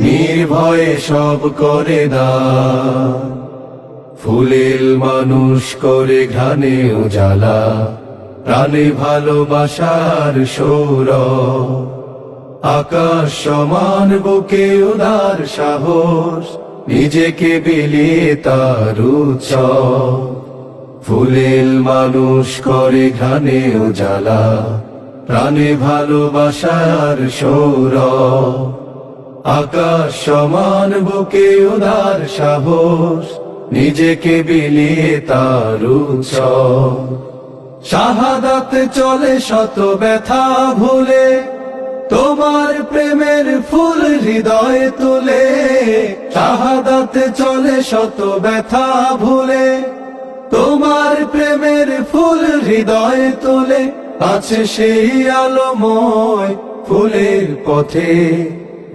নির্ভয়ে সব করে দান ফুলেল মানুষ করে ঘানে উজালা, প্রাণে ভালোবাসার সৌর আকাশ সমান, বুকে উদার সাহস, নিজেকে বিলিয়ে তার উৎসব। ফুলেল মানুষ করে ঘানে উজালা, প্রাণে ভালোবাসার সৌর আকাশ সমান, বুকে উদার সাহস, নিজেকে বিলিয়ে তার শাহাদাত চলে শত ব্যথা ভুলে, তোমার প্রেমের ফুল হৃদয়ে তুলে, শাহাদাত চলে শত ব্যথা ভুলে, তোমার প্রেমের ফুল হৃদয়ে তুলে, আছে সেই আলোময় ফুলের পথে।